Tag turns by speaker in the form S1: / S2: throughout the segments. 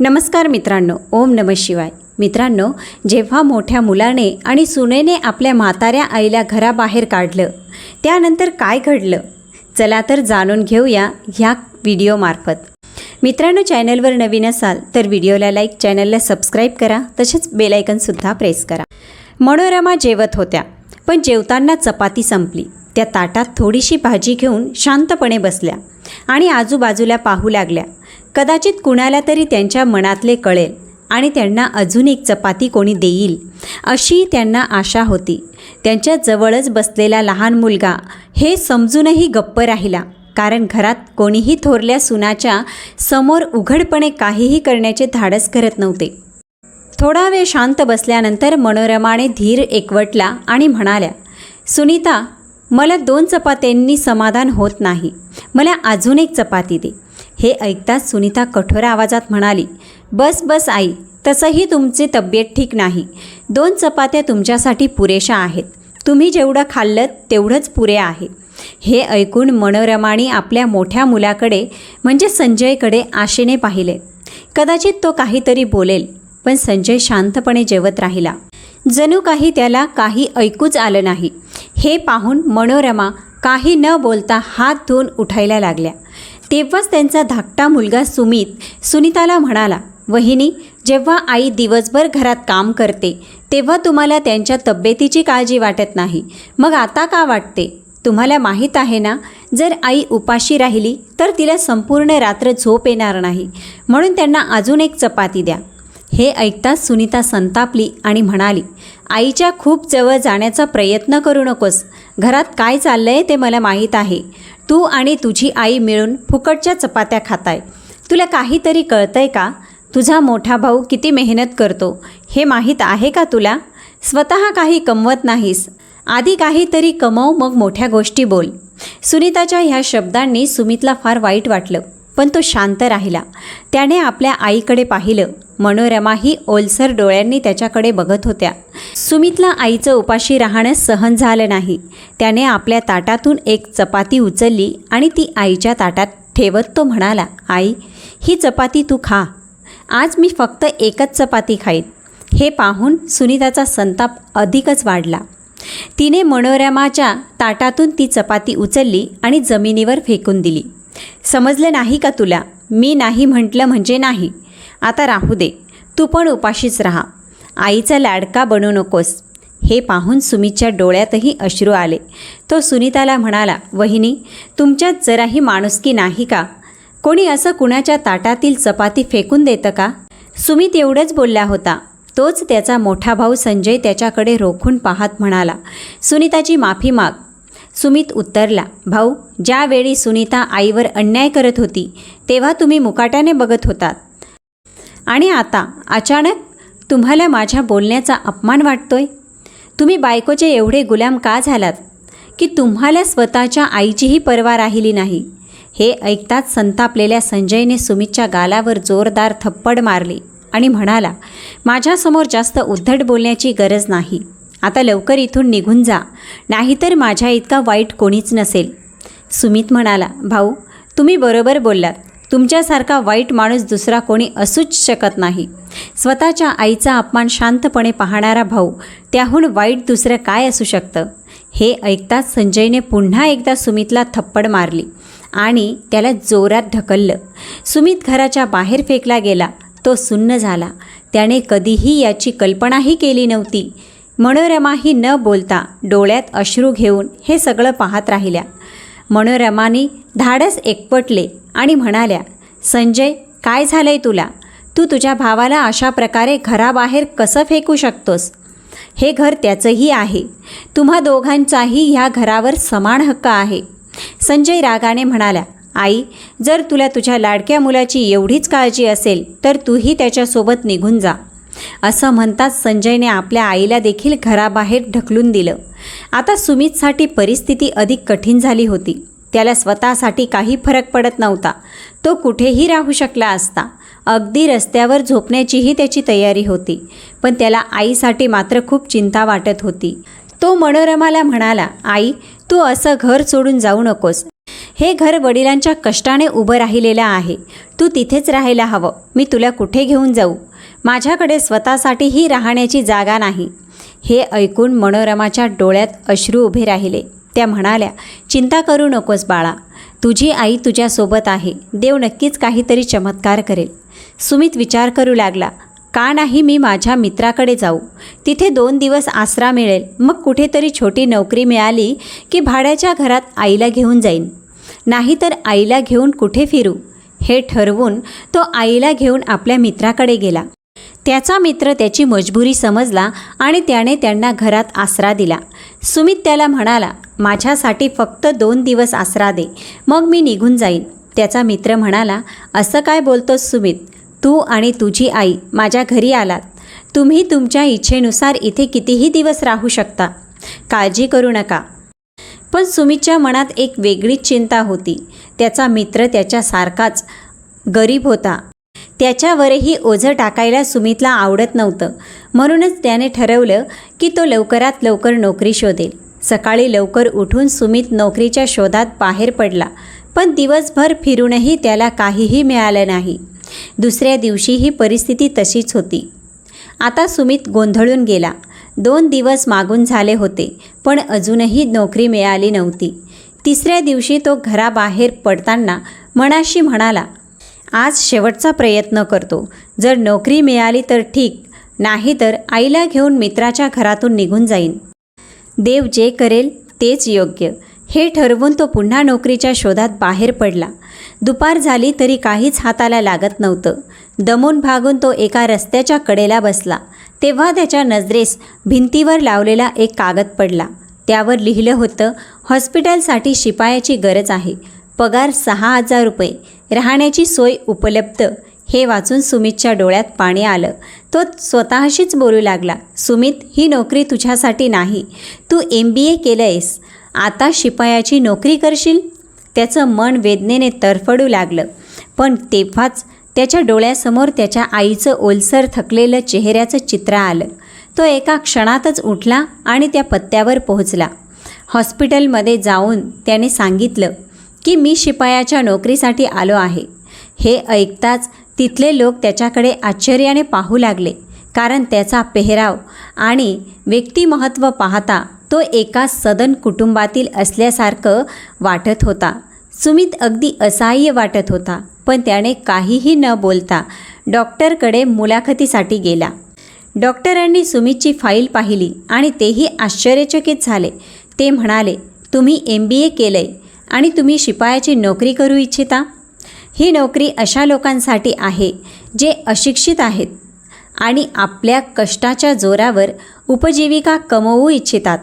S1: नमस्कार मित्रांनो ओम नम शिवाय. मित्रांनो जेव्हा मोठ्या मुलाने आणि सुनेने आपल्या म्हाताऱ्या आईला घराबाहेर काढलं त्यानंतर काय घडलं? चला तर जाणून घेऊया ह्या व्हिडिओमार्फत मित्रांनो चॅनलवर नवीन असाल तर व्हिडिओला लाईक चॅनलला सबस्क्राईब करा तसेच बेलायकनसुद्धा प्रेस करा. मनोरमा जेवत होत्या पण जेवताना चपाती संपली. त्या ताटात थोडीशी भाजी घेऊन शांतपणे बसल्या आणि आजूबाजूला पाहू लागल्या. कदाचित कुणाला तरी त्यांच्या मनातले कळेल आणि त्यांना अजून एक चपाती कोणी देईल अशी त्यांना आशा होती. त्यांच्या जवळच बसलेला लहान मुलगा हे समजूनही गप्प राहिला कारण घरात कोणीही थोरल्या सुनाच्या समोर उघडपणे काहीही करण्याचे धाडस करत नव्हते. थोडा वेळ शांत बसल्यानंतर मनोरमाने धीर एकवटला आणि म्हणाल्या सुनीता मला दोन चपात्यांनी समाधान होत नाही. मला अजून एक चपाती दे. हे ऐकताच सुनीता कठोर आवाजात म्हणाली बस बस आई तसंही तुमची तब्येत ठीक नाही. दोन चपात्या तुमच्यासाठी पुरेशा आहेत. तुम्ही जेवढं खाल्लं तेवढंच पुरे आहे. हे ऐकून मनोरमाने आपल्या मोठ्या मुलाकडे म्हणजे संजयकडे आशेने पाहिले. कदाचित तो काहीतरी बोलेल पण संजय शांतपणे जेवत राहिला. जणू काही त्याला काही ऐकूच आलं नाही. हे पाहून मनोरमा काही न बोलता हात धुवून उठायला लागल्या. तेव्हाच त्यांचा धाकटा मुलगा सुमित सुनीताला म्हणाला वहिनी जेव्हा आई दिवसभर घरात काम करते तेव्हा तुम्हाला त्यांच्या तब्येतीची काळजी वाटत नाही. मग आता का वाटते? तुम्हाला माहीत आहे ना जर आई उपाशी राहिली तर तिला संपूर्ण रात्र झोप येणार नाही. म्हणून त्यांना अजून एक चपाती द्या. हे ऐकताच सुनीता संतापली आणि म्हणाली आईच्या खूप जवळ जाण्याचा प्रयत्न करू नकोस. घरात काय चाललंय ते मला माहीत आहे. तू आणि तुझी आई मिळून फुकटच्या चपात्या खाताय. तुला काहीतरी कळतंय का? तुझा मोठा भाऊ किती मेहनत करतो हे माहीत आहे का तुला? स्वतः काही कमवत नाहीस. आधी काहीतरी कमव मग मोठ्या गोष्टी बोल. सुनीताच्या ह्या शब्दांनी सुमितला फार वाईट वाटलं पण तो शांत राहिला. त्याने आपल्या आईकडे पाहिलं. मनोरमाही ओलसर डोळ्यांनी त्याच्याकडे बघत होत्या. सुमितला आईचं उपाशी राहणं सहन झालं नाही. त्याने आपल्या ताटातून एक चपाती उचलली आणि ती आईच्या ताटात ठेवत तो म्हणाला आई ही चपाती तू खा. आज मी फक्त एकच चपाती खाईन. हे पाहून सुनीताचा संताप अधिकच वाढला. तिने मनोरमाच्या ताटातून ती चपाती उचलली आणि जमिनीवर फेकून दिली. समजलं नाही का तुला? मी नाही म्हटलं म्हणजे नाही. आता राहू दे. तू पण उपाशीच राहा. आईचा लाडका बनू नकोस. हे पाहून सुमितच्या डोळ्यातही अश्रू आले. तो सुनीताला म्हणाला वहिनी तुमच्यात जराही माणुसकी नाही का? कोणी असं कुणाच्या ताटातील चपाती फेकून देतं का? सुमित एवढंच बोलला होता. तोच त्याचा मोठा भाऊ संजय त्याच्याकडे रोखून पाहत म्हणाला सुनीताची माफी माग. सुमित उत्तरला भाऊ ज्यावेळी सुनीता आईवर अन्याय करत होती तेव्हा तुम्ही मुकाट्याने बघत होतात. आणि आता अचानक तुम्हाला माझ्या बोलण्याचा अपमान वाटतोय? तुम्ही बायकोचे एवढे गुलाम का झालात? की तुम्हाला स्वतःच्या आईचीही पर्वा राहिली नाही? हे ऐकताच संतापलेल्या संजयने सुमितच्या गालावर जोरदार थप्पड मारली आणि म्हणाला माझ्यासमोर जास्त उद्धट बोलण्याची गरज नाही. आता लवकर इथून निघून जा. नाहीतर माझ्या इतका वाईट कोणीच नसेल. सुमित म्हणाला भाऊ तुम्ही बरोबर बोललात. तुमच्यासारखा वाईट माणूस दुसरा कोणी असूच शकत नाही. स्वतःच्या आईचा अपमान शांतपणे पाहणारा भाऊ त्याहून वाईट दुसरं काय असू शकतं? हे ऐकताच संजयने पुन्हा एकदा सुमितला थप्पड मारली आणि त्याला जोरात ढकललं. सुमित घराच्या बाहेर फेकला गेला. तो सुन्न झाला. त्याने कधीही याची कल्पनाही केली नव्हती. मनोरमाही न बोलता डोळ्यात अश्रू घेऊन हे सगळं पाहत राहिल्या. मनोरमानी धाडस एकपटले आणि म्हणाल्या संजय काय झालंय तुला? तू तुझ्या भावाला अशा प्रकारे घराबाहेर कसं फेकू शकतोस? हे घर त्याचंही आहे. तुम्हा दोघांचाही ह्या घरावर समान हक्क आहे. संजय रागाने म्हणाला आई जर तुला तुझ्या लाडक्या मुलाची एवढीच काळजी असेल तर तूही त्याच्यासोबत निघून जा. असं म्हणताच संजयने आपल्या आईला देखील घराबाहेर ढकलून दिलं. आता सुमितसाठी परिस्थिती अधिक कठीण झाली होती. त्याला स्वतःसाठी काही फरक पडत नव्हता. तो कुठेही राहू शकला असता. अगदी रस्त्यावर झोपण्याचीही त्याची तयारी होती. पण त्याला आईसाठी मात्र खूप चिंता वाटत होती. तो मनोरमाला म्हणाला आई तू असं घर सोडून जाऊ नकोस. हे घर वडिलांच्या कष्टाने उभं राहिलेलं आहे. तू तिथेच राहायला हवं. मी तुला कुठे घेऊन जाऊ? माझ्याकडे स्वतःसाठीही राहण्याची जागा नाही. हे ऐकून मनोरमाच्या डोळ्यात अश्रू उभे राहिले. त्या म्हणाल्या चिंता करू नकोस बाळा. तुझी आई तुझ्यासोबत आहे. देव नक्कीच काहीतरी चमत्कार करेल. सुमित विचार करू लागला का नाही मी माझ्या मित्राकडे जाऊ? तिथे दोन दिवस आसरा मिळेल. मग कुठेतरी छोटी नोकरी मिळाली की भाड्याच्या घरात आईला घेऊन जाईन. नाहीतर आईला घेऊन कुठे फिरू? हे ठरवून तो आईला घेऊन आपल्या मित्राकडे गेला. त्याचा मित्र त्याची मजबुरी समजला आणि त्याने त्यांना घरात आसरा दिला. सुमित त्याला म्हणाला माझ्यासाठी फक्त दोन दिवस आसरा दे मग मी निघून जाईन. त्याचा मित्र म्हणाला असं काय बोलतोस सुमित? तू आणि तुझी आई माझ्या घरी आलात. तुम्ही तुमच्या इच्छेनुसार इथे कितीही दिवस राहू शकता. काळजी करू नका. पण सुमितच्या मनात एक वेगळीच चिंता होती. त्याचा मित्र त्याच्यासारखाच गरीब होता. त्याच्यावरही ओझं टाकायला सुमितला आवडत नव्हतं. म्हणूनच त्याने ठरवलं की तो लवकरात लवकर नोकरी शोधेल. सकाळी लवकर उठून सुमित नोकरीच्या शोधात बाहेर पडला. पण दिवसभर फिरूनही त्याला काहीही मिळालं नाही. दुसऱ्या दिवशी ही परिस्थिती तशीच होती. आता सुमित गोंधळून गेला. दोन दिवस मागून झाले होते पण अजूनही नोकरी मिळाली नव्हती. तिसऱ्या दिवशी तो घराबाहेर पडताना मनाशी म्हणाला आज शेवटचा प्रयत्न करतो. जर नोकरी मिळाली तर ठीक नाही तर आईला घेऊन मित्राच्या घरातून निघून जाईन. देव जे करेल तेच योग्य. हे ठरवून तो पुन्हा नोकरीच्या शोधात बाहेर पडला. दुपार झाली तरी काहीच हाताला लागत नव्हतं. दमून भागून तो एका रस्त्याच्या कडेला बसला. तेव्हा त्याच्या नजरेस भिंतीवर लावलेला एक कागद पडला. त्यावर लिहिलं होतं हॉस्पिटलसाठी शिपायाची गरज आहे. पगार सहा हजार रुपये. राहण्याची सोय उपलब्ध. हे वाचून सुमितच्या डोळ्यात पाणी आलं. तो स्वतःशीच बोलू लागला सुमित ही नोकरी तुझ्यासाठी नाही. तू एम बी ए केलं आहेस आता शिपायाची नोकरी करशील? त्याचं मन वेदनेने तरफडू लागलं. पण तेव्हाच त्याच्या डोळ्यासमोर त्याच्या आईचं ओलसर थकलेलं चेहऱ्याचं चित्र आलं. तो एका क्षणातच उठला आणि त्या पत्त्यावर पोहोचला. हॉस्पिटलमध्ये जाऊन त्याने सांगितलं की मी शिपायाच्या नोकरीसाठी आलो आहे. हे ऐकताच तिथले लोक त्याच्याकडे आश्चर्याने पाहू लागले कारण त्याचा पेहराव आणि व्यक्तिमहत्त्व पाहता तो एका सदन कुटुंबातील असल्यासारखं वाटत होता. सुमित अगदी असहाय्य वाटत होता पण त्याने काहीही न बोलता डॉक्टरकडे मुलाखतीसाठी गेला. डॉक्टरांनी सुमितची फाईल पाहिली आणि तेही आश्चर्यचकित झाले. ते म्हणाले तुम्ही एम बी ए केलं आहे आणि तुम्ही शिपायाची नोकरी करू इच्छिता? ही नोकरी अशा लोकांसाठी आहे जे अशिक्षित आहेत आणि आपल्या कष्टाच्या जोरावर उपजीविका कमवू इच्छितात.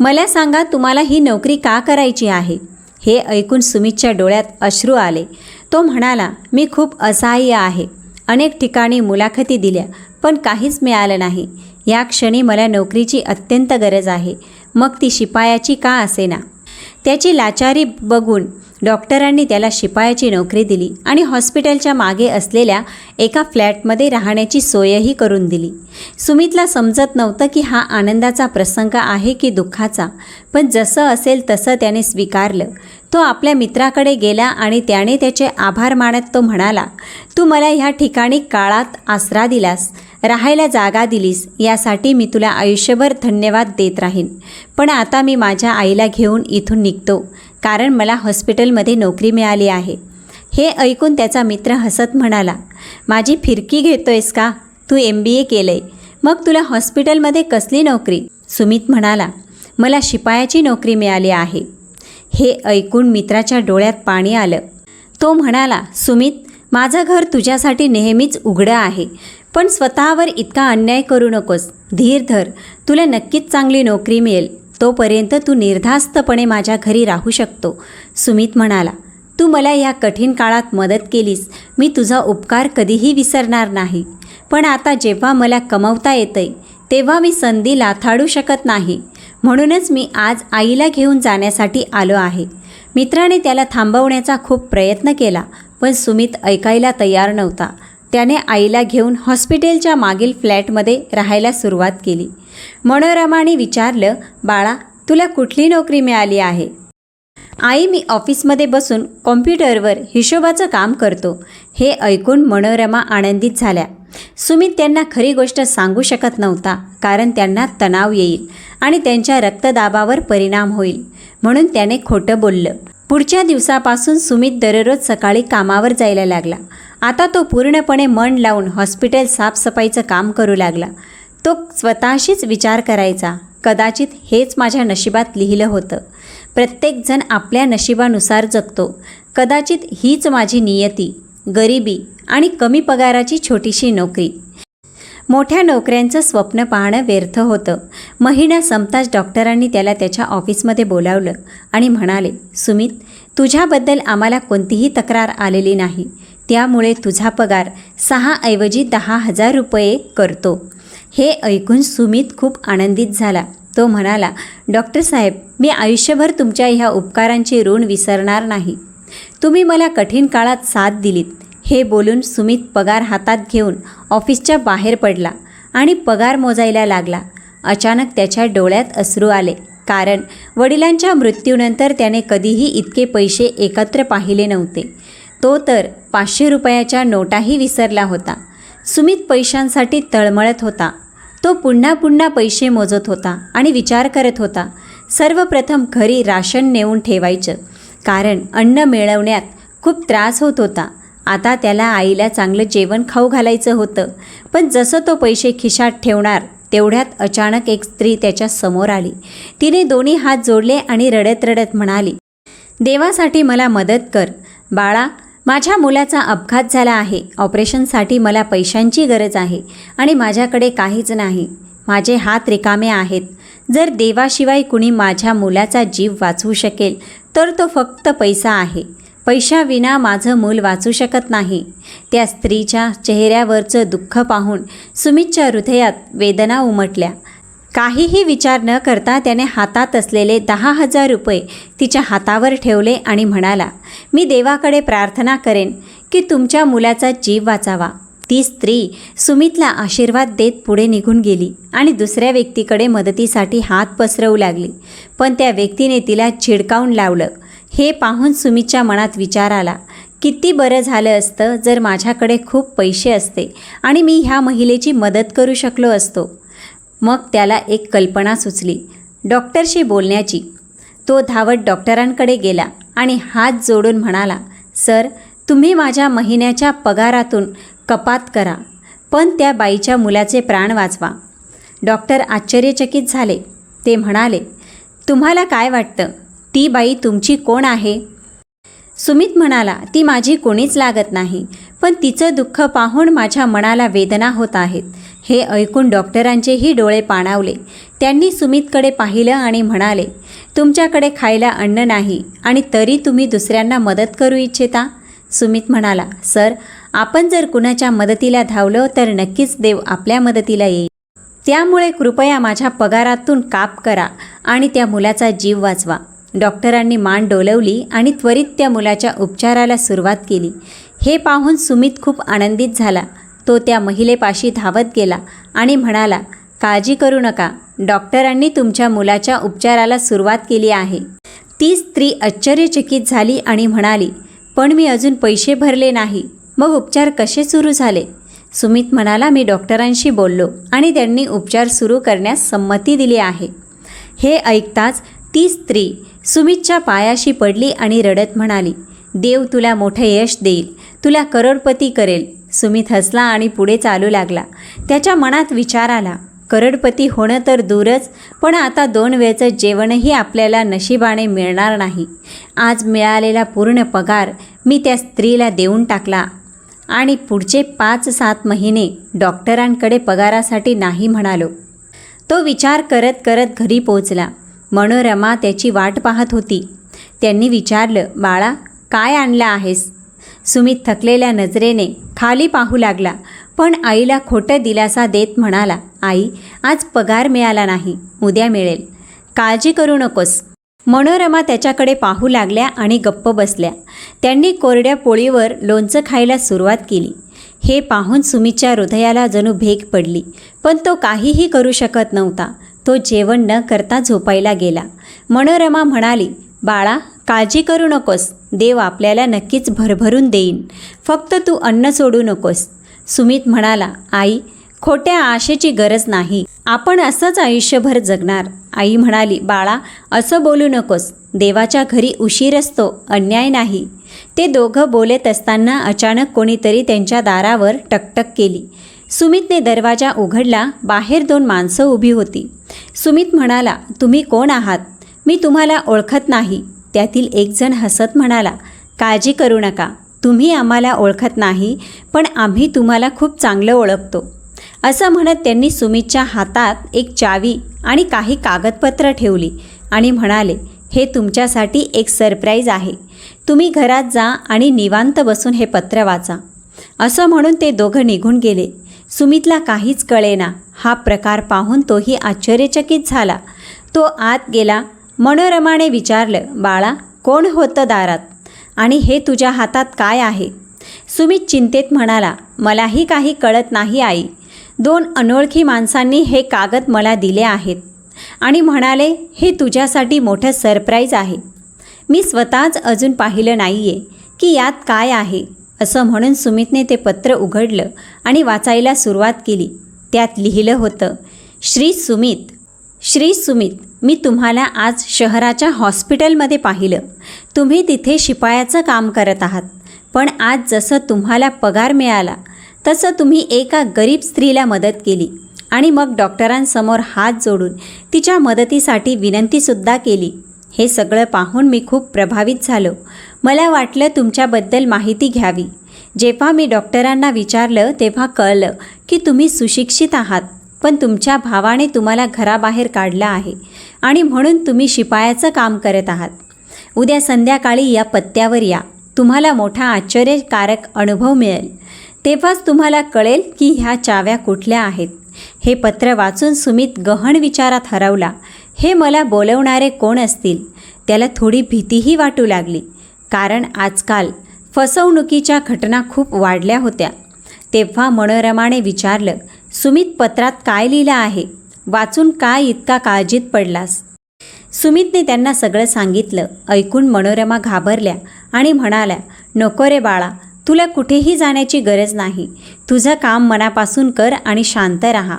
S1: मला सांगा तुम्हाला ही नोकरी का करायची आहे? हे ऐकून सुमितच्या डोळ्यात अश्रू आले. तो म्हणाला मी खूप असहाय्य आहे. अनेक ठिकाणी मुलाखती दिल्या पण काहीच मिळालं नाही. या क्षणी मला नोकरीची अत्यंत गरज आहे. मग ती शिपायाची का असेना? त्याची लाचारी बघून डॉक्टरांनी त्याला शिपायाची नोकरी दिली आणि हॉस्पिटलच्या मागे असलेल्या एका फ्लॅटमध्ये राहण्याची सोयही करून दिली. सुमितला समजत नव्हतं की हा आनंदाचा प्रसंग आहे की दुःखाचा पण जसं असेल तसं त्याने स्वीकारलं. तो आपल्या मित्राकडे गेला आणि त्याने त्याचे आभार मानत तो म्हणाला तू मला ह्या ठिकाणी काळात आसरा दिलास. राहायला जागा दिलीस यासाठी मी तुला आयुष्यभर धन्यवाद देत राहीन. पण आता मी माझ्या आईला घेऊन इथून निघतो कारण मला हॉस्पिटलमध्ये नोकरी मिळाली आहे. हे ऐकून त्याचा मित्र हसत म्हणाला माझी फिरकी घेतोयस का? तू एम बी ए केलं आहे मग तुला हॉस्पिटलमध्ये कसली नोकरी? सुमित म्हणाला मला शिपायाची नोकरी मिळाली आहे. हे ऐकून मित्राच्या डोळ्यात पाणी आलं. तो म्हणाला सुमित माझं घर तुझ्यासाठी नेहमीच उघडं आहे. पण स्वतःवर इतका अन्याय करू नकोस. धीर धर. तुला नक्कीच चांगली नोकरी मिळेल. तोपर्यंत तू निर्धास्तपणे माझ्या घरी राहू शकतो. सुमित म्हणाला तू मला या कठीण काळात मदत केलीस. मी तुझा उपकार कधीही विसरणार नाही. पण आता जेव्हा मला कमवता येतंय तेव्हा मी संधी लाथाडू शकत नाही. म्हणूनच मी आज आईला घेऊन जाण्यासाठी आलो आहे. मित्राने त्याला थांबवण्याचा खूप प्रयत्न केला पण सुमित ऐकायला तयार नव्हता. त्याने आईला घेऊन हॉस्पिटलच्या मागील फ्लॅटमध्ये राहायला सुरुवात केली. मनोरमाने विचारलं बाळा तुला कुठली नोकरी मिळाली आहे? आई मी ऑफिसमध्ये बसून कॉम्प्युटरवर हिशोबाचं काम करतो. हे ऐकून मनोरमा आनंदित झाल्या. सुमित त्यांना खरी गोष्ट सांगू शकत नव्हता कारण त्यांना तणाव येईल आणि त्यांच्या रक्तदाबावर परिणाम होईल. म्हणून त्याने खोटं बोललं. पुढच्या दिवसापासून सुमित दररोज सकाळी कामावर जायला लागला. आता तो पूर्णपणे मन लावून हॉस्पिटल साफसफाईचं काम करू लागला. तो स्वतःशीच विचार करायचा. कदाचित हेच माझ्या नशिबात लिहिलं होतं. प्रत्येकजण आपल्या नशिबानुसार जगतो. कदाचित हीच माझी नियती गरिबी आणि कमी पगाराची छोटीशी नोकरी. मोठ्या नोकऱ्यांचं स्वप्न पाहणं व्यर्थ होतं. महिना संपताच डॉक्टरांनी त्याला त्याच्या ऑफिसमध्ये बोलावलं आणि म्हणाले सुमित तुझ्याबद्दल आम्हाला कोणतीही तक्रार आलेली नाही. त्यामुळे तुझा पगार सहाऐवजी दहा हजार रुपये करतो. हे ऐकून सुमित खूप आनंदित झाला. तो म्हणाला डॉक्टर साहेब मी आयुष्यभर तुमच्या ह्या उपकारांचे ऋण विसरणार नाही. तुम्ही मला कठीण काळात साथ दिलीत. हे बोलून सुमित पगार हातात घेऊन ऑफिसच्या बाहेर पडला आणि पगार मोजायला लागला. अचानक त्याच्या डोळ्यात अश्रू आले कारण वडिलांच्या मृत्यूनंतर त्याने कधीही इतके पैसे एकत्र पाहिले नव्हते. तो तर पाचशे रुपयाच्या नोटाही विसरला होता. सुमित पैशांसाठी तळमळत होता. तो पुन्हा पुन्हा पैसे मोजत होता आणि विचार करत होता. सर्वप्रथम घरी राशन नेऊन ठेवायचं. कारण अन्न मिळवण्यात खूप त्रास होत होता. आता त्याला आईला चांगलं जेवण खाऊ घालायचं होतं. पण जसं तो पैसे खिशात ठेवणार तेवढ्यात अचानक एक स्त्री त्याच्यासमोर आली. तिने दोन्ही हात जोडले आणि रडत रडत म्हणाली देवासाठी मला मदत कर. बाळा माझ्या मुलाचा अपघात झाला आहे. ऑपरेशनसाठी मला पैशांची गरज आहे आणि माझ्याकडे काहीच नाही. माझे हात रिकामे आहेत. जर देवाशिवाय कुणी माझ्या मुलाचा जीव वाचवू शकेल तर तो फक्त पैसा आहे. पैशाविना माझं मूल वाचू शकत नाही. त्या स्त्रीच्या चेहऱ्यावरचं दुःख पाहून सुमितच्या हृदयात वेदना उमटल्या. काहीही विचार न करता त्याने हातात असलेले दहा हजार रुपये तिच्या हातावर ठेवले आणि म्हणाला मी देवाकडे प्रार्थना करेन की तुमच्या मुलाचा जीव वाचावा. ती स्त्री सुमितला आशीर्वाद देत पुढे निघून गेली आणि दुसऱ्या व्यक्तीकडे मदतीसाठी हात पसरवू लागली. पण त्या व्यक्तीने तिला चिडकावून लावलं. हे पाहून सुमितच्या मनात विचार आला किती बरं झालं असतं जर माझ्याकडे खूप पैसे असते आणि मी ह्या महिलेची मदत करू शकलो असतो. मग त्याला एक कल्पना सुचली. डॉक्टरशी बोलण्याची. तो धावत डॉक्टरांकडे गेला आणि हात जोडून म्हणाला सर तुम्ही माझ्या महिन्याच्या पगारातून कपात करा पण त्या बाईच्या मुलाचे प्राण वाचवा. डॉक्टर आश्चर्यचकित झाले. ते म्हणाले तुम्हाला काय वाटतं? ती बाई तुमची कोण आहे? सुमित म्हणाला ती माझी कोणीच लागत नाही पण तिचं दुःख पाहून माझ्या मनाला वेदना होत आहेत. हे ऐकून डॉक्टरांचेही डोळे पाणावले. त्यांनी सुमितकडे पाहिलं आणि म्हणाले तुमच्याकडे खायला अन्न नाही आणि तरी तुम्ही दुसऱ्यांना मदत करू इच्छिता? सुमित म्हणाला सर आपण जर कुणाच्या मदतीला धावलो तर नक्कीच देव आपल्या मदतीला येईल. त्यामुळे कृपया माझ्या पगारातून काप करा आणि त्या मुलाचा जीव वाचवा. डॉक्टरांनी मान डोलवली आणि त्वरित त्या मुलाच्या उपचाराला सुरुवात केली. हे पाहून सुमित खूप आनंदित झाला. तो त्या महिलेपाशी धावत गेला आणि म्हणाला काळजी करू नका. डॉक्टरांनी तुमच्या मुलाच्या उपचाराला सुरुवात केली आहे. ती स्त्री आश्चर्यचकित झाली आणि म्हणाली पण मी अजून पैसे भरले नाही. मग उपचार कसे सुरू झाले? सुमित म्हणाला मी डॉक्टरांशी बोललो आणि त्यांनी उपचार सुरू करण्यास संमती दिली आहे. हे ऐकताच ती स्त्री सुमितच्या पायाशी पडली आणि रडत म्हणाली देव तुला मोठं यश देईल. तुला करोडपती करेल. सुमित हसला आणि पुढे चालू लागला. त्याच्या मनात विचार आला करोडपती होणं तर दूरच पण आता दोन वेळचं जेवणही आपल्याला नशिबाने मिळणार नाही. आज मिळालेला पूर्ण पगार मी त्या स्त्रीला देऊन टाकला आणि पुढचे पाच सात महिने डॉक्टरांकडे पगारासाठी नाही म्हणालो. तो विचार करत करत घरी पोचला मनोरमा त्याची वाट पाहत होती. त्यांनी विचारलं बाळा काय आणलं आहेस? सुमित थकलेल्या नजरेने खाली पाहू लागला. पण आईला खोटं दिलासा देत म्हणाला आई आज पगार मिळाला नाही उद्या मिळेल. काळजी करू नकोस. मनोरमा त्याच्याकडे पाहू लागल्या आणि गप्प बसल्या. त्यांनी कोरड्या पोळीवर लोणचं खायला सुरुवात केली. हे पाहून सुमितच्या हृदयाला जणू भेग पडली पण तो काहीही करू शकत नव्हता. तो जेवण न करता झोपायला गेला. मनोरमा म्हणाली बाळा काळजी करू नकोस. देव आपल्याला नक्कीच भरभरून देईन. फक्त तू अन्न सोडू नकोस. सुमित म्हणाला आई खोट्या आशेची गरज नाही. आपण असंच आयुष्यभर जगणार. आई म्हणाली बाळा असं बोलू नकोस. देवाच्या घरी उशीर असतो अन्याय नाही. ते दोघं बोलत असताना अचानक कोणीतरी त्यांच्या दारावर टकटक केली. सुमितने दरवाजा उघडला बाहेर दोन माणसं उभी होती. सुमित म्हणाला तुम्ही कोण आहात? मी तुम्हाला ओळखत नाही. त्यातील एकजण हसत म्हणाला काळजी करू नका तुम्ही आम्हाला ओळखत नाही पण आम्ही तुम्हाला खूप चांगलं ओळखतो. असं म्हणत त्यांनी सुमितच्या हातात एक चावी आणि काही कागदपत्र ठेवली आणि म्हणाले हे तुमच्यासाठी एक सरप्राईज आहे. तुम्ही घरात जा आणि निवांत बसून हे पत्र वाचा. असं म्हणून ते दोघं निघून गेले. सुमितला काहीच कळेना. हा प्रकार पाहून तोही आश्चर्यचकित झाला. तो आत गेला मनोरमाने विचारलं बाळा कोण होतं दारात? आणि हे तुझ्या हातात काय आहे? सुमित चिंतेत म्हणाला मलाही काही कळत नाही आई. दोन अनोळखी माणसांनी हे कागद मला दिले आहेत. आणि म्हणाले हे तुझ्यासाठी मोठं सरप्राईज आहे. मी स्वतःच अजून पाहिलं नाही आहे की यात काय आहे. असं म्हणून सुमितने ते पत्र उघडलं आणि वाचायला सुरुवात केली. त्यात लिहिलं होतं श्री सुमित श्री सुमित मी तुम्हाला आज शहराच्या हॉस्पिटलमध्ये पाहिलं. तुम्ही तिथे शिपायाचं काम करत आहात. पण आज जसं तुम्हाला पगार मिळाला तसं तुम्ही एका गरीब स्त्रीला मदत केली आणि मग डॉक्टरांसमोर हात जोडून तिच्या मदतीसाठी विनंतीसुद्धा केली. हे सगळं पाहून मी खूप प्रभावित झालो. मला वाटलं तुमच्याबद्दल माहिती घ्यावी. जेव्हा मी डॉक्टरांना विचारलं तेव्हा कळलं की तुम्ही सुशिक्षित आहात. पण तुमच्या भावाने तुम्हाला घराबाहेर काढलं आहे आणि म्हणून तुम्ही शिपायाचं काम करत आहात. उद्या संध्याकाळी या पत्त्यावर या. तुम्हाला मोठा आश्चर्यकारक अनुभव मिळेल. तेव्हाच तुम्हाला कळेल की ह्या चाव्या कुठल्या आहेत. हे पत्र वाचून सुमित गहन विचारात हरवला. हे मला बोलवणारे कोण असतील? त्याला थोडी भीतीही वाटू लागली. कारण आजकाल फसवणुकीच्या घटना खूप वाढल्या होत्या. तेव्हा मनोरमाने विचारलं सुमित पत्रात काय लिहिलं आहे? वाचून काय इतका काळजीत पडलास? सुमितने त्यांना सगळं सांगितलं. ऐकून मनोरमा घाबरल्या आणि म्हणाल्या नको रे बाळा तुला कुठेही जाण्याची गरज नाही. तुझं काम मनापासून कर आणि शांत राहा.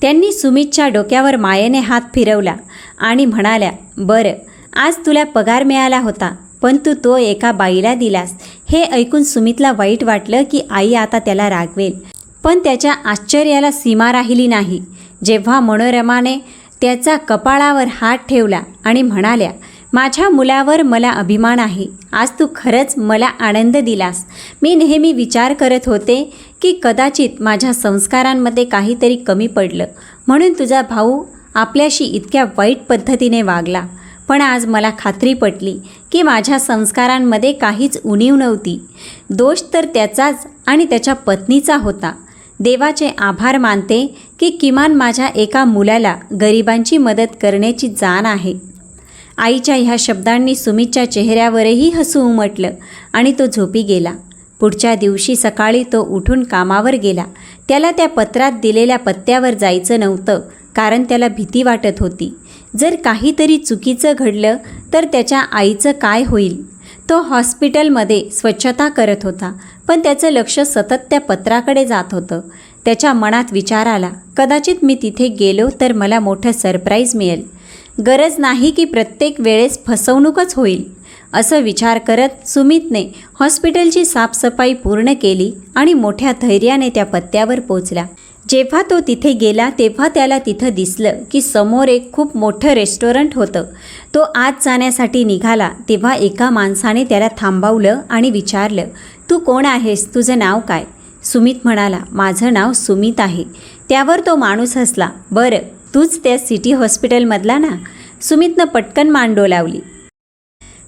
S1: त्यांनी सुमितच्या डोक्यावर मायेने हात फिरवला आणि म्हणाल्या बरं आज तुला पगार मिळाला होता पण तू तो एका बाईला दिलास. हे ऐकून सुमितला वाईट वाटलं की आई आता त्याला रागवेल. पण त्याच्या आश्चर्याला सीमा राहिली नाही. जेव्हा मनोरमाने त्याचा कपाळावर हात ठेवला आणि म्हणाल्या माझ्या मुलावर मला अभिमान आहे. आज तू खरंच मला आनंद दिलास. मी नेहमी विचार करत होते की कदाचित माझ्या संस्कारांमध्ये काहीतरी कमी पडलं. म्हणून तुझा भाऊ आपल्याशी इतक्या वाईट पद्धतीने वागला. पण आज मला खात्री पटली की माझ्या संस्कारांमध्ये काहीच उणीव नव्हती. दोष तर त्याचाच आणि त्याच्या पत्नीचा होता. देवाचे आभार मानते की किमान माझ्या एका मुलाला गरिबांची मदत करण्याची जाण आहे. आईच्या ह्या शब्दांनी सुमितच्या चेहऱ्यावरही हसू उमटलं आणि तो झोपी गेला. पुढच्या दिवशी सकाळी तो उठून कामावर गेला. त्याला त्या पत्रात दिलेल्या पत्त्यावर जायचं नव्हतं कारण त्याला भीती वाटत होती. जर काहीतरी चुकीचं घडलं तर त्याच्या आईचं काय होईल? तो हॉस्पिटलमध्ये स्वच्छता करत होता पण त्याचं लक्ष सतत त्या पत्राकडे जात होतं. त्याच्या मनात विचार आला कदाचित मी तिथे गेलो तर मला मोठं सरप्राईज मिळेल. गरज नाही की प्रत्येक वेळेस फसवणूकच होईल. असं विचार करत सुमितने हॉस्पिटलची साफसफाई पूर्ण केली आणि मोठ्या धैर्याने त्या पत्त्यावर पोचला. जेव्हा तो तिथे गेला तेव्हा त्याला तिथं दिसलं की समोर एक खूप मोठं रेस्टॉरंट होतं. तो आत जाण्यासाठी निघाला तेव्हा एका माणसाने त्याला थांबवलं आणि विचारलं तू कोण आहेस? तुझं नाव काय? सुमित म्हणाला माझं नाव सुमित आहे. त्यावर तो माणूस हसला बरं तूच त्या सिटी हॉस्पिटलमधला ना? सुमितनं पटकन मांडो लावली.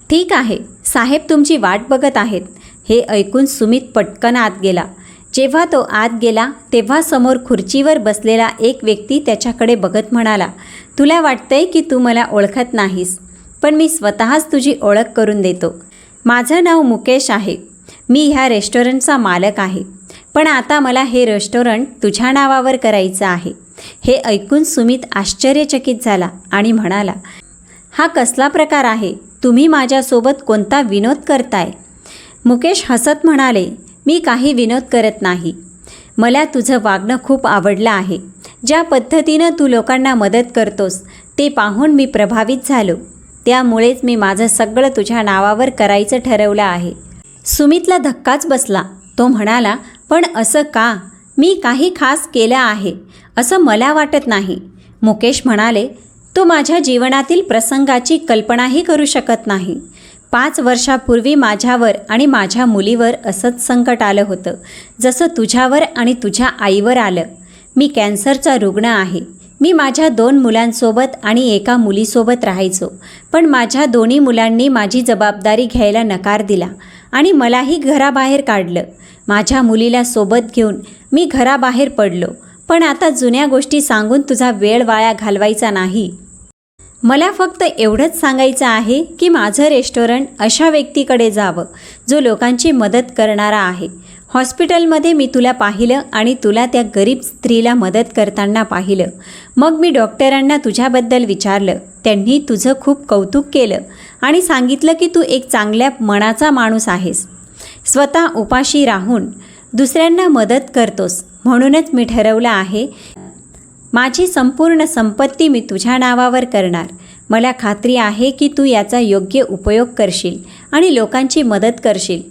S1: ठीक आहे साहेब तुमची वाट बघत आहेत. हे ऐकून सुमित पटकन आत गेला. जेव्हा तो आत गेला तेव्हा समोर खुर्चीवर बसलेला एक व्यक्ती त्याच्याकडे बघत म्हणाला तुला वाटतंय की तू मला ओळखत नाहीस पण मी स्वतःच तुझी ओळख करून देतो. माझं नाव मुकेश आहे. मी ह्या रेस्टॉरंटचा मालक आहे. पण आता मला हे रेस्टॉरंट तुझ्या नावावर करायचं आहे. हे ऐकून सुमित आश्चर्यचकित झाला आणि म्हणाला हा कसला प्रकार आहे? तुम्ही माझ्यासोबत कोणता विनोद करताय? मुकेश हसत म्हणाले मी काही विनोद करत नाही. मला तुझं वागणं खूप आवडलं आहे. ज्या पद्धतीनं तू लोकांना मदत करतोस ते पाहून मी प्रभावित झालो. त्यामुळेच मी माझं सगळं तुझ्या नावावर करायचं ठरवलं आहे. सुमितला धक्काच बसला. तो म्हणाला पण असं का? मी काही खास केलं आहे. असं मला वाटत नाही. मुकेश म्हणाले तू माझ्या जीवनातील प्रसंगाची कल्पनाही करू शकत नाही. पाच वर्षापूर्वी माझ्यावर आणि माझ्या मुलीवर असंच संकट आलं होतं जसं तुझ्यावर आणि तुझ्या आईवर आलं. मी कॅन्सरचा रुग्ण आहे. मी माझ्या दोन मुलांसोबत आणि एका मुलीसोबत राहायचो पण माझ्या दोन्ही मुलांनी माझी जबाबदारी घ्यायला नकार दिला आणि मलाही घराबाहेर काढलं. माझ्या मुलीला सोबत घेऊन मी घराबाहेर पडलो पण आता जुन्या गोष्टी सांगून तुझा वेळ वाया घालवायचा नाही. मला फक्त एवढंच सांगायचं आहे की माझं रेस्टॉरंट अशा व्यक्तीकडे जावं जो लोकांची मदत करणारा आहे. हॉस्पिटलमध्ये मी तुला पाहिलं आणि तुला त्या गरीब स्त्रीला मदत करताना पाहिलं. मग मी डॉक्टरांना तुझ्याबद्दल विचारलं. त्यांनी तुझं खूप कौतुक केलं आणि सांगितलं की तू एक चांगल्या मनाचा माणूस आहेस. स्वतः उपाशी राहून दुसऱ्यांना मदत करतोस म्हणूनच मी ठरवलं आहे माझी संपूर्ण संपत्ती मी तुझ्या नावावर करणार. मला खात्री आहे की तू याचा योग्य उपयोग करशील आणि लोकांची मदत करशील.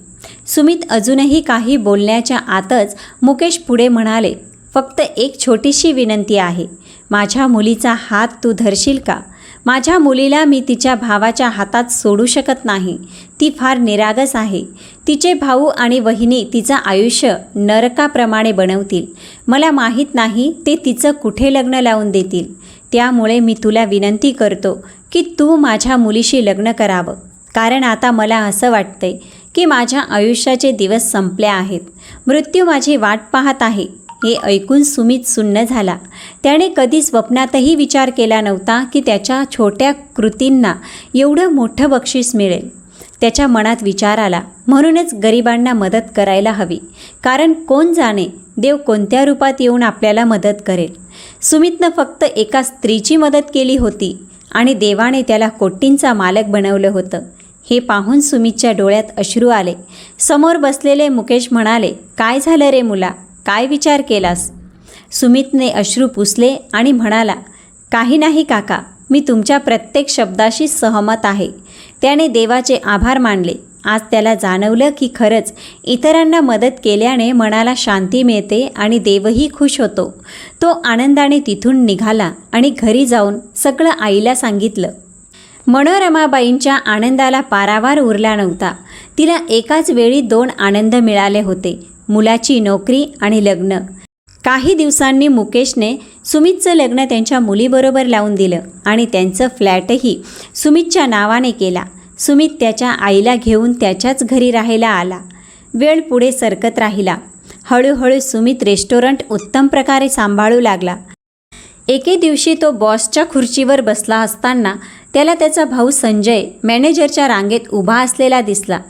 S1: सुमित अजूनही काही बोलण्याच्या आतच मुकेश पुढे म्हणाले फक्त एक छोटीशी विनंती आहे. माझ्या मुलीचा हात तू धरशील का? माझ्या मुलीला मी तिच्या भावाच्या हातात सोडू शकत नाही. ती फार निरागस आहे. तिचे भाऊ आणि वहिनी तिचं आयुष्य नरकाप्रमाणे बनवतील. मला माहीत नाही ते तिचं कुठे लग्न लावून देतील. त्यामुळे मी तुला विनंती करतो की तू माझ्या मुलीशी लग्न करावं. कारण आता मला असं वाटतंय की माझ्या आयुष्याचे दिवस संपले आहेत. मृत्यू माझी वाट पाहत आहे. हे ऐकून सुमित सुन्न झाला. त्याने कधी स्वप्नातही विचार केला नव्हता की त्याच्या छोट्या कृतींना एवढं मोठं बक्षीस मिळेल. त्याच्या मनात विचार आला म्हणूनच गरिबांना मदत करायला हवी. कारण कोण जाणे देव कोणत्या रूपात येऊन आपल्याला मदत करेल? सुमितनं फक्त एका स्त्रीची मदत केली होती आणि देवाने त्याला कोटींचा मालक बनवलं होतं. हे पाहून सुमितच्या डोळ्यात अश्रू आले. समोर बसलेले मुकेश म्हणाले काय झालं रे मुला? काय विचार केलास? सुमितने अश्रू पुसले आणि म्हणाला काही नाही काका मी तुमच्या प्रत्येक शब्दाशी सहमत आहे. त्याने देवाचे आभार मानले. आज त्याला जाणवलं की खरंच इतरांना मदत केल्याने मनाला शांती मिळते आणि देवही खुश होतो. तो आनंदाने तिथून निघाला आणि घरी जाऊन सगळं आईला सांगितलं. मनोरमाबाईंच्या आनंदाला पारावार उरला नव्हता. तिला एकाच वेळी दोन आनंद मिळाले होते. मुलाची नोकरी आणि लग्न. काही दिवसांनी मुकेशने सुमितचं लग्न त्यांच्या मुलीबरोबर लावून दिलं आणि त्यांचं फ्लॅटही सुमितच्या नावाने केला. सुमित त्याच्या आईला घेऊन त्याच्याच घरी राहायला आला. वेळ पुढे सरकत राहिला. हळूहळू सुमित रेस्टॉरंट उत्तम प्रकारे सांभाळू लागला. एके दिवशी तो बॉसच्या खुर्चीवर बसला असताना त्याला त्याचा भाऊ संजय मॅनेजरच्या रांगेत उभा असलेला दिसला.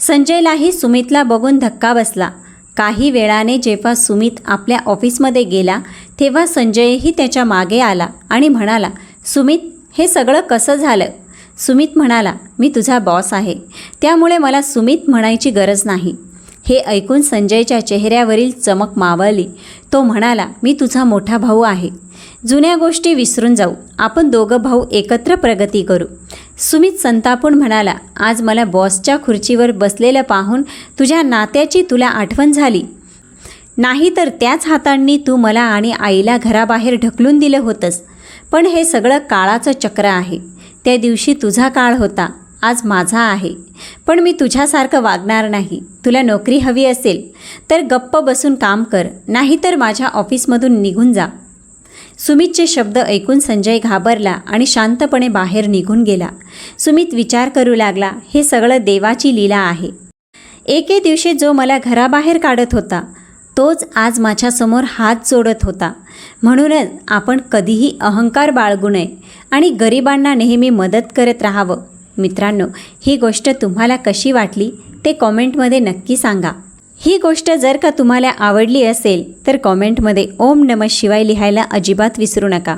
S1: संजयलाही सुमितला बघून धक्का बसला. काही वेळाने जेव्हा सुमित आपल्या ऑफिसमध्ये गेला तेव्हा संजयही त्याच्यामागे आला आणि म्हणाला सुमित हे सगळं कसं झालं? सुमित म्हणाला मी तुझा बॉस आहे. त्यामुळे मला सुमित म्हणायची गरज नाही. हे ऐकून संजयच्या चेहऱ्यावरील चमक मावळली. तो म्हणाला मी तुझा मोठा भाऊ आहे. जुन्या गोष्टी विसरून जाऊ. आपण दोघं भाऊ एकत्र प्रगती करू. सुमित संतापून म्हणाला आज मला बॉसच्या खुर्चीवर बसलेलं पाहून तुझ्या नात्याची तुला आठवण झाली. नाही तर त्याच हातांनी तू मला आणि आईला घराबाहेर ढकलून दिलं होतंस. पण हे सगळं काळाचं चक्र आहे. त्या दिवशी तुझा काळ होता. आज माझा आहे. पण मी तुझ्यासारखं वागणार नाही. तुला नोकरी हवी असेल. तर गप्प बसून काम कर. नाहीतर माझ्या ऑफिसमधून निघून जा. सुमितचे शब्द ऐकून संजय घाबरला आणि शांतपणे बाहेर निघून गेला. सुमित विचार करू लागला हे सगळं देवाची लीला आहे. एके दिवशी जो मला घराबाहेर काढत होता तोच आज माझ्यासमोर हात जोडत होता. म्हणूनच आपण कधीही अहंकार बाळगू नये आणि गरिबांना नेहमी मदत करत राहावं. मित्रांनो ही गोष्ट तुम्हाला कशी वाटली ते कॉमेंटमध्ये नक्की सांगा. ही गोष्ट जर का तुम्हाला आवडली असेल तर कॉमेंटमध्ये ओम नम शिवाय लिहायला अजिबात विसरू नका.